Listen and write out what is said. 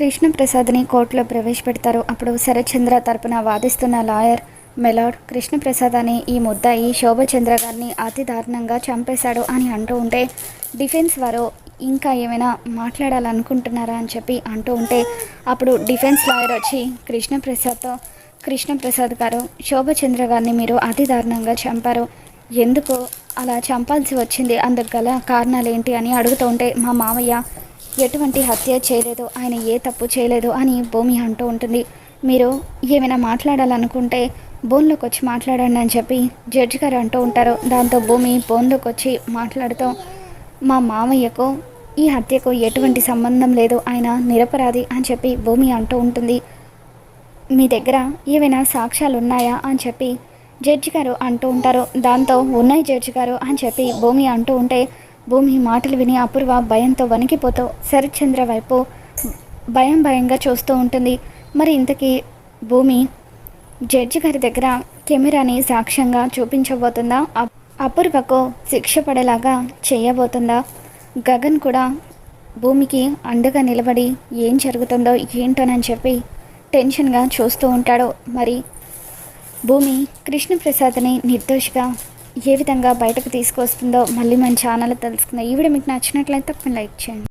కృష్ణప్రసాద్ని కోర్టులో ప్రవేశపెడతారు. అప్పుడు శరత్చంద్ర తరపున వాదిస్తున్న లాయర్ మెలాడ్ కృష్ణప్రసాద్ అనే ఈ ముద్దాయి శోభచంద్ర గారిని అతి దారుణంగా చంపేశాడు అని అంటూ ఉంటే డిఫెన్స్ వారు ఇంకా ఏమైనా మాట్లాడాలనుకుంటున్నారా అని చెప్పి అంటూ ఉంటే అప్పుడు డిఫెన్స్ లాయర్ వచ్చి కృష్ణప్రసాద్తో కృష్ణప్రసాద్ గారు శోభచంద్ర గారిని మీరు అతి దారుణంగా చంపారు. ఎందుకు అలా చంపాల్సి వచ్చింది. అందుకు గల కారణాలు ఏంటి అని అడుగుతూ ఉంటే మా మామయ్య ఎటువంటి హత్య చేయలేదు ఆయన ఏ తప్పు చేయలేదు అని భూమి అంటూ ఉంటుంది. మీరు ఏమైనా మాట్లాడాలనుకుంటే బోన్లోకి వచ్చి మాట్లాడండి అని చెప్పి జడ్జి గారు అంటూ ఉంటారు. దాంతో భూమి బోన్లోకి వచ్చి మాట్లాడుతూ మా మామయ్యకు ఈ హత్యకు ఎటువంటి సంబంధం లేదు ఆయన నిరపరాధి అని చెప్పి భూమి అంటూ ఉంటుంది. మీ దగ్గర ఏవైనా సాక్ష్యాలు ఉన్నాయా అని చెప్పి జడ్జి గారు అంటూ ఉంటారు. దాంతో ఉన్నాయి జడ్జి గారు అని చెప్పి భూమి అంటూ ఉంటే భూమి మాటలు విని అపూర్వ భయంతో వణికిపోతూ శరత్చంద్ర వైపు భయం భయంగా చూస్తూ ఉంటుంది. మరి ఇంతకీ భూమి జడ్జి గారి దగ్గర కెమెరాని సాక్ష్యంగా చూపించబోతుందా? అప్- అపూర్వకు శిక్ష పడేలాగా చేయబోతుందా? గగన్ కూడా భూమికి అండగా నిలబడి ఏం జరుగుతుందో ఏంటోనని చెప్పి టెన్షన్గా చూస్తూ ఉంటాడు. మరి భూమి కృష్ణప్రసాద్ని నిర్దోషిగా ఏ విధంగా బయటకు తీసుకొస్తుందో మళ్ళీ మన ఛానల్ తెలుసుకుందాం. ఈ వీడియో మీకు నచ్చినట్లయితే తప్పని లైక్ చేయండి.